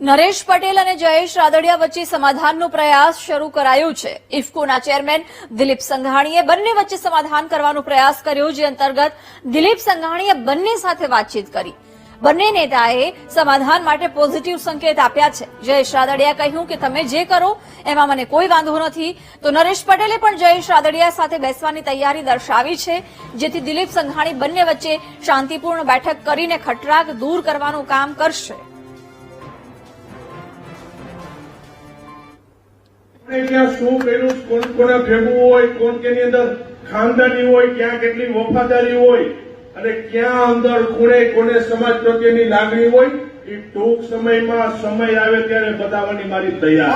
નરેશ પટેલ અને જયેશ રાદડિયા વચ્ચે સમાધાનનો પ્રયાસ શરૂ કરાયો છે. ઇફકોના ચેરમેન દિલીપ સંઘાણીએ બંને વચ્ચે સમાધાન કરવાનો પ્રયાસ કર્યો, જે અંતર્ગત દિલીપ સંઘાણીએ બંને સાથે વાતચીત કરી. બંને નેતાએ સમાધાન માટે પોઝિટિવ સંકેત આપ્યા છે. જયેશ રાદડિયા કહ્યું કે, તમે જે કરો, એમાં મને કોઈ વાંધો નથી. તો નરેશ પટેલે પણ જયેશ રાદડિયા સાથે બેસવાની તૈયારી દર્શાવી છે, જેથી દિલીપ સંઘાણી બંને વચ્ચે શાંતિપૂર્ણ બેઠક કરીને ખટરાગ દૂર કરવાનું કામ કરશે. આપણે ક્યાં શું કર્યું? કોણ કોના ભેગું હોય કોણ કેની અંદર ખાનદાની હોય ક્યાં કેટલી વફાદારી હોય અને ક્યાં અંદર કોણે કોને સમાજ પ્રત્યેની લાગણી હોય એ ટૂંક સમયમાં સમય આવે ત્યારે બતાવવાની મારી તૈયાર.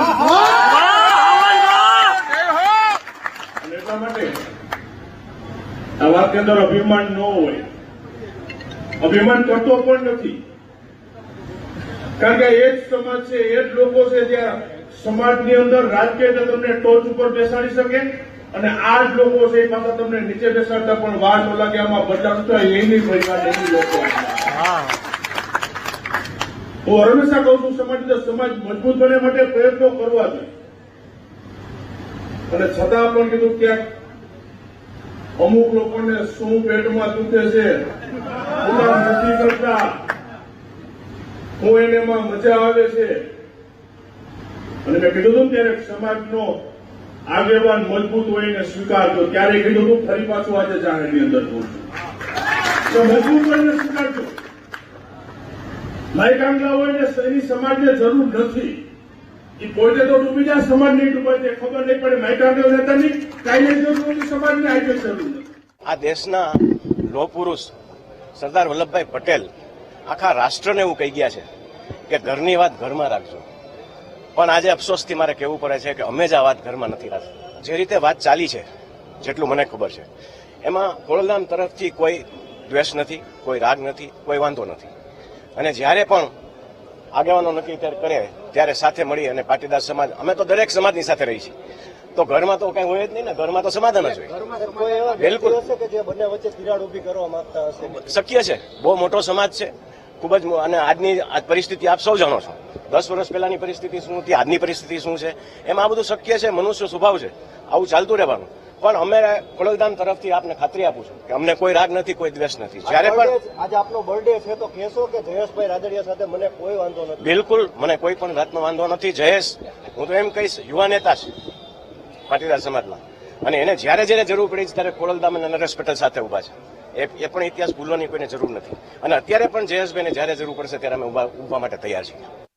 એટલા માટે આ વાત અંદર અભિમાન ન હોય. અભિમાન કરતો પણ નથી. કારણ કે એ જ સમાજ છે એ જ લોકો છે જ્યાં સમાજની અંદર રાજકીય તમને ટોચ ઉપર બેસાડી શકે અને આ જ લોકો છે એ પાછા તમને નીચે બેસાડતા પણ વાર ન લાગે આમાં બદલાવ થાય એની પરિવાર એની લોકો હું. હંમેશા કહું છું સમાજ સમાજ મજબૂત બને માટે પ્રયત્નો કરવા જોઈએ. અને છતાં પણ કીધું ક્યાંક અમુક લોકોને શું પેટમાં દુખે છે કરતા. હું એને મજા આવે છે. અને મેં કીધું હતું ત્યારે સમાજનો આગેવાન મજબૂત હોય એને સ્વીકારજો ત્યારે કીધું હતું ફરી પાછું આજે જાહેરની અંદર કહું છું. મજબૂત હોય એને સ્વીકારજો. લાયકાંગલા હોય ને એની સમાજને જરૂર નથી. એ પોતે તો ડૂબી જાય, સમાજ નહીં ડૂબાય ખબર નહીં પડે. માયકાંગલા નેતાની કાંઈ જરૂર સમાજને આજે જરૂર નથી. આ દેશના લોહ પુરુષ સરદાર વલ્લભભાઈ પટેલ આખા રાષ્ટ્રને એવું કહી ગયા છે કે ઘરની વાત ઘરમાં રાખજો. પણ આજે અફસોસથી મારે કહેવું પડે છે કે અમે જ આ વાત ઘરમાં નથી રાખતા. જે રીતે વાત ચાલી છે જેટલું મને ખબર છે એમાં ખોડલધામ તરફથી કોઈ દ્વેષ નથી કોઈ રાગ નથી કોઈ વાંધો નથી. અને જ્યારે પણ આગેવાનો નક્કી ત્યારે કરે ત્યારે સાથે મળી અને પાટીદાર સમાજ અમે તો દરેક સમાજની સાથે રહી છીએ. તો ઘરમાં તો કઈ હોય જ નહીં ને ઘરમાં તો સમાધાન જ હોય. એવા બિલકુલ. શક્ય છે. બહુ મોટો સમાજ છે. ખૂબ જ અને આજની પરિસ્થિતિ આપ સૌ જાણો છો. દસ વર્ષ પહેલાંની પરિસ્થિતિ શું હતી? આજની પરિસ્થિતિ શું છે? એમાં આ બધું શક્ય છે મનુષ્ય સ્વભાવ છે. આવું ચાલતું રહેવાનું. પણ અમે ખોડલધામ તરફથી આપને ખાતરી આપું છું કે અમને કોઈ રાગ નથી કોઈ દ્વેષ નથી. જ્યારે પણ આજે આપનો બર્થડે છે તો કહેશો કે જયેશભાઈ રાદડિયા સાથે મને કોઈ વાંધો નથી. બિલકુલ મને કોઈ પણ જાતનો વાંધો નથી. જયેશ હું તો એમ કહીશ યુવા નેતા છે પાટીદાર સમાજના. અને એને જ્યારે જ્યારે જરૂર પડી છે ત્યારે ખોડલધામ અને નરેશ પટેલ સાથે ઊભા છે. એ પણ ઇતિહાસ ભૂલવાની કોઈને જરૂર નથી. અને અત્યારે પણ જયેશભાઈને જ્યારે જરૂર પડશે ત્યારે અમે ઊભા માટે તૈયાર છીએ.